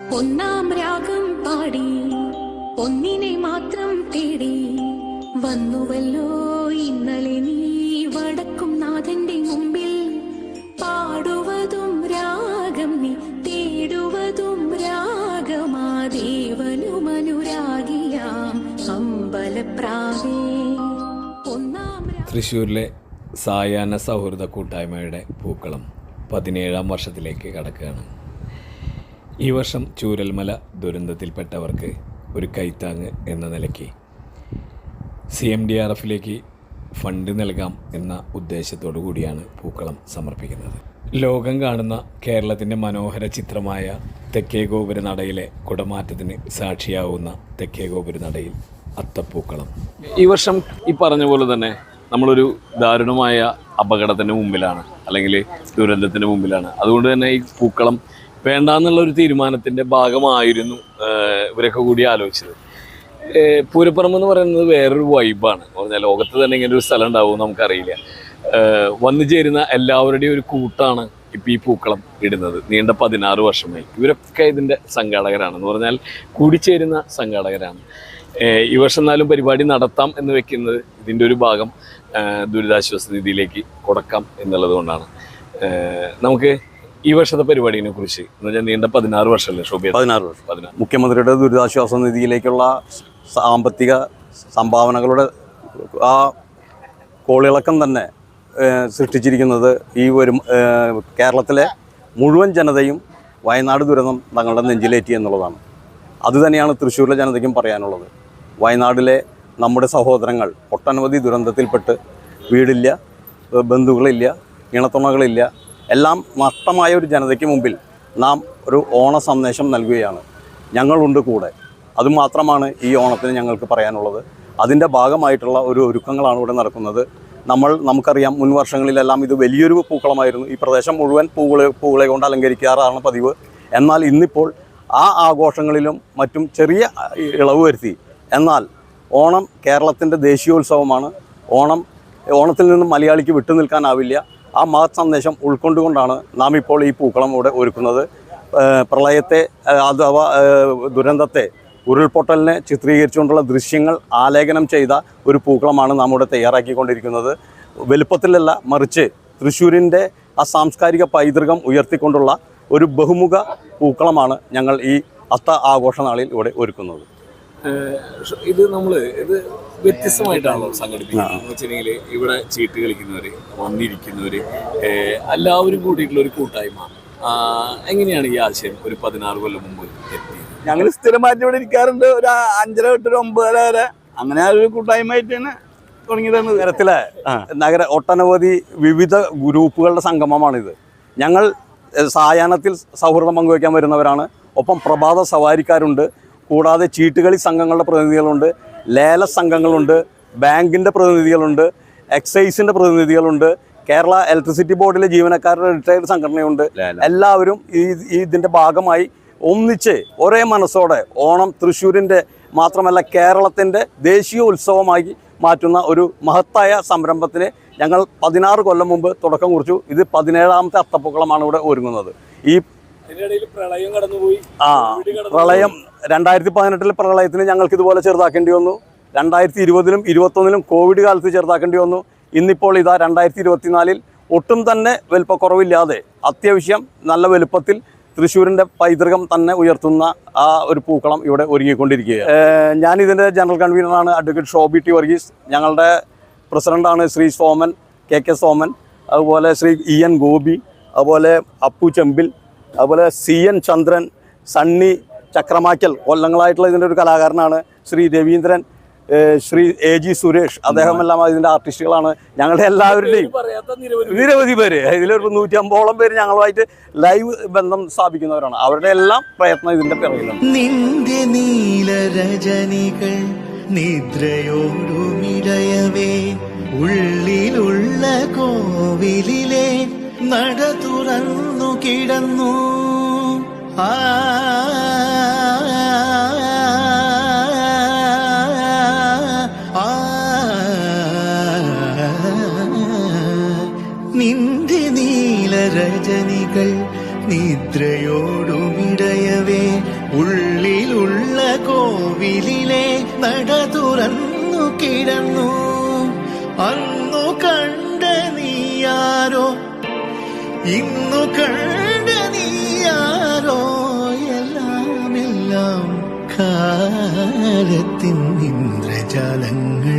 ഒന്നാം രാഗം പാടി ഒന്നിനെ മാത്രം തേടി. വന്നുവല്ലോ ഇന്നലെ നീ വടക്കും നാഥന്റെ മുമ്പിൽ. പാടുവതും രാഗം നീ തേടുവതും രാഗമാ രാഗമാദേവനുമനുരാഗിയാം അമ്പലപ്രാവേ. ഒന്നാം തൃശ്ശൂരിലെ സായാഹ്ന സൗഹൃദ കൂട്ടായ്മയുടെ പൂക്കളം പതിനേഴാം വർഷത്തിലേക്ക് കടക്കുകയാണ്. ഈ വർഷം ചൂരൽമല ദുരന്തത്തിൽപ്പെട്ടവർക്ക് ഒരു കൈത്താങ് എന്ന നിലയ്ക്ക് സി എം ഡി ആർ എഫിലേക്ക് ഫണ്ട് നൽകാം എന്ന ഉദ്ദേശത്തോടു കൂടിയാണ് പൂക്കളം സമർപ്പിക്കുന്നത്. ലോകം കാണുന്ന കേരളത്തിന്റെ മനോഹര ചിത്രമായ തെക്കേ ഗോപുര നടയിലെ കുടമാറ്റത്തിന് സാക്ഷിയാവുന്ന തെക്കേ ഗോപുര നടയിൽ അത്തപ്പൂക്കളം. ഈ വർഷം ഈ പറഞ്ഞ പോലെ തന്നെ നമ്മളൊരു ദാരുണമായ അപകടത്തിന് മുമ്പിലാണ് അല്ലെങ്കിൽ ദുരന്തത്തിന് മുമ്പിലാണ്. അതുകൊണ്ട് തന്നെ ഈ പൂക്കളം വേണ്ടാന്നുള്ള ഒരു തീരുമാനത്തിന്റെ ഭാഗമായിരുന്നു ഇവരൊക്കെ കൂടി ആലോചിച്ചത്. പൂരപ്പുറം എന്ന് പറയുന്നത് വേറൊരു വൈബാണ്. പറഞ്ഞാൽ ലോകത്ത് തന്നെ ഇങ്ങനെ ഒരു സ്ഥലം ഉണ്ടാവും നമുക്കറിയില്ല. വന്നു ചേരുന്ന എല്ലാവരുടെയും ഒരു കൂട്ടാണ് ഇപ്പം ഈ പൂക്കളം ഇടുന്നത്. നീണ്ട പതിനാറ് വർഷമായി. ഇവരൊക്കെ ഇതിന്റെ സംഘാടകരാണെന്ന് പറഞ്ഞാൽ കൂടിച്ചേരുന്ന സംഘാടകരാണ്. ഈ വർഷം എന്നാലും പരിപാടി നടത്താം എന്ന് വെക്കുന്നത് ഇതിന്റെ ഒരു ഭാഗം ദുരിതാശ്വാസ നിധിയിലേക്ക് കൊടുക്കാം എന്നുള്ളത് കൊണ്ടാണ്. നമുക്ക് ഈ വർഷത്തെ പരിപാടിയെ കുറിച്ച്. എന്ന് വെച്ചാൽ നീണ്ട പതിനാറ് വർഷമല്ലേ ശോഭിയ പതിനാറ് വർഷം. പതിനാറ്. മുഖ്യമന്ത്രിയുടെ ദുരിതാശ്വാസ നിധിയിലേക്കുള്ള സാമ്പത്തിക സംഭാവനകളുടെ ആ കോളിളക്കം തന്നെ സൃഷ്ടിച്ചിരിക്കുന്നത് ഈ ഒരു കേരളത്തിലെ മുഴുവൻ ജനതയും വയനാട് ദുരന്തം തങ്ങളുടെ നെഞ്ചിലേറ്റി എന്നുള്ളതാണ്. അതുതന്നെയാണ് തൃശ്ശൂരിലെ ജനതയ്ക്കും പറയാനുള്ളത്. വയനാടിലെ നമ്മുടെ സഹോദരങ്ങൾ ഒട്ടനവധി ദുരന്തത്തിൽപ്പെട്ട് വീടില്ല ബന്ധുക്കളില്ല ഇണത്തുണകളില്ല എല്ലാം നഷ്ടമായ ഒരു ജനതയ്ക്ക് മുമ്പിൽ നാം ഒരു ഓണ സന്ദേശം നൽകുകയാണ്. ഞങ്ങളുണ്ട് കൂടെ. അതുമാത്രമാണ് ഈ ഓണത്തിന് ഞങ്ങൾക്ക് പറയാനുള്ളത്. അതിന്റെ ഭാഗമായിട്ടുള്ള ഒരു ഒരുക്കങ്ങളാണ് ഇവിടെ നടക്കുന്നത്. നമ്മൾ നമുക്കറിയാം മുൻ വർഷങ്ങളിലെല്ലാം ഇത് വലിയൊരു പൂക്കളമായിരുന്നു. ഈ പ്രദേശം മുഴുവൻ പൂക്കളെ പൂക്കളെ കൊണ്ട് അലങ്കരിക്കാറാണ് പതിവ്. എന്നാൽ ഇന്നിപ്പോൾ ആ ആഘോഷങ്ങളിലും മറ്റും ചെറിയ ഇളവ് വരുത്തി. എന്നാൽ ഓണം കേരളത്തിന്റെ ദേശീയോത്സവമാണ്. ഓണം ഓണത്തിൽ നിന്നും മലയാളിക്ക് വിട്ടു നിൽക്കാനാവില്ല ആ മഹത് സന്ദേശം ഉൾക്കൊണ്ടുകൊണ്ടാണ് നാം ഇപ്പോൾ ഈ പൂക്കളം ഇവിടെ ഒരുക്കുന്നത്. പ്രളയത്തെ അഥവാ ദുരന്തത്തെ ഉരുൾപൊട്ടലിനെ ചിത്രീകരിച്ചുകൊണ്ടുള്ള ദൃശ്യങ്ങൾ ആലേഖനം ചെയ്ത ഒരു പൂക്കളമാണ് നാം ഇവിടെ തയ്യാറാക്കിക്കൊണ്ടിരിക്കുന്നത്. വലുപ്പത്തിലല്ല മറിച്ച് തൃശ്ശൂരിന്റെ ആ സാംസ്കാരിക പൈതൃകം ഉയർത്തിക്കൊണ്ടുള്ള ഒരു ബഹുമുഖ പൂക്കളമാണ് ഞങ്ങൾ ഈ അത്ത ആഘോഷനാളിൽ ഇവിടെ ഒരുക്കുന്നത്. ഇത് നമ്മൾ ഇത് വ്യത്യസ്തമായിട്ടാണല്ലോ സംഘടിപ്പിക്കുന്നത്. വെച്ചിട്ടുണ്ടെങ്കിൽ ഇവിടെ ചീട്ട് കളിക്കുന്നവര് വന്നിരിക്കുന്നവര് എല്ലാവരും കൂടിയിട്ടുള്ള ഒരു കൂട്ടായ്മ. എങ്ങനെയാണ് ഈ ആശയം ഒരു പതിനാറ് കൊല്ലം മുമ്പ് ഞങ്ങൾ സ്ഥിരമായിട്ട് ഇവിടെ ഇരിക്കാറുണ്ട്. ഒരു അഞ്ചര തൊട്ട് ഒരു ഒമ്പതര വരെ. അങ്ങനെ ആ ഒരു തന്നെ തുടങ്ങിയതാണ് നഗരത്തിലെ നഗര ഒട്ടനവധി വിവിധ ഗ്രൂപ്പുകളുടെ സംഗമമാണിത്. ഞങ്ങൾ സായാഹ്നത്തിൽ സൗഹൃദം പങ്കുവയ്ക്കാൻ വരുന്നവരാണ്. ഒപ്പം പ്രഭാത സവാരിക്കാരുണ്ട്. കൂടാതെ ചീട്ടുകളി സംഘങ്ങളുടെ പ്രതിനിധികളുണ്ട് ലേല സംഘങ്ങളുണ്ട് ബാങ്കിന്റെ പ്രതിനിധികളുണ്ട് എക്സൈസിന്റെ പ്രതിനിധികളുണ്ട് കേരള ഇലക്ട്രിസിറ്റി ബോർഡിലെ ജീവനക്കാരുടെ റിട്ടയർഡ് സംഘടനയുണ്ട്. എല്ലാവരും ഈ ഇതിന്റെ ഭാഗമായി ഒന്നിച്ച് ഒരേ മനസ്സോടെ ഓണം തൃശ്ശൂരിന്റെ മാത്രമല്ല കേരളത്തിന്റെ ദേശീയ ഉത്സവമായി മാറ്റുന്ന ഒരു മഹത്തായ സംരംഭത്തിന് ഞങ്ങൾ പതിനാറ് കൊല്ലം മുമ്പ് തുടക്കം കുറിച്ചു. ഇത് പതിനേഴാമത്തെ അത്തപ്പൂക്കളമാണ് ഇവിടെ ഒരുങ്ങുന്നത്. ഈ ആ പ്രളയം രണ്ടായിരത്തി പതിനെട്ടിലെ പ്രളയത്തിന് ഞങ്ങൾക്ക് ഇതുപോലെ ചെറുതാക്കേണ്ടി വന്നു. രണ്ടായിരത്തി ഇരുപതിലും ഇരുപത്തൊന്നിലും കോവിഡ് കാലത്ത് ചെറുതാക്കേണ്ടി വന്നു. ഇന്നിപ്പോൾ ഇതാ രണ്ടായിരത്തി ഇരുപത്തിനാലിൽ ഒട്ടും തന്നെ വലുപ്പക്കുറവില്ലാതെ അത്യാവശ്യം നല്ല വലുപ്പത്തിൽ തൃശ്ശൂരിന്റെ പൈതൃകം തന്നെ ഉയർത്തുന്ന ആ ഒരു പൂക്കളം ഇവിടെ ഒരുങ്ങിക്കൊണ്ടിരിക്കുകയാണ്. ഞാൻ ഞാനിതിന്റെ ജനറൽ കൺവീനറാണ് അഡ്വക്കേറ്റ് ഷോബി ടി വർഗീസ്. ഞങ്ങളുടെ പ്രസിഡന്റാണ് ശ്രീ സോമൻ കെ കെ സോമൻ അതുപോലെ ശ്രീ ഇ എൻ ഗോപി അതുപോലെ അപ്പു ചെമ്പിൽ അതുപോലെ സി എൻ ചന്ദ്രൻ സണ്ണി ചക്രമാക്കൽ കൊല്ലങ്ങളായിട്ടുള്ള ഇതിന്റെ ഒരു കലാകാരനാണ് ശ്രീ രവീന്ദ്രൻ ശ്രീ എ ജി സുരേഷ്. അദ്ദേഹമെല്ലാം ഇതിന്റെ ആർട്ടിസ്റ്റുകളാണ്. ഞങ്ങളുടെ എല്ലാവരുടെയും നിരവധി പേര്. ഇതിലൊരു നൂറ്റി അമ്പോളം പേര് ഞങ്ങളുമായിട്ട് ലൈവ് ബന്ധം സ്ഥാപിക്കുന്നവരാണ്. അവരുടെ എല്ലാം പ്രയത്നം ഇതിന്റെ പിറകിലാണ്. നിന്റെ നീലരജനികൾ നിദ്രയോടുമിടയവേ ഉള്ളിലുള്ള കോവിലിലെ നട തുറന്നു കിടന്നു. ആ നിന്റെ നീലരജനികൾ നിദ്രയോടുമിടയവേ ഉള്ളിലുള്ള കോവിലിലെ നട തുറന്നു കിടന്നു. അന്നു കണ്ട നീയാരോ ഇന്നു കണ്ട നീയാരോ എല്ലാമെല്ലാം എല്ലാം കാലത്തിൻ ഇന്ദ്രജാലങ്ങൾ.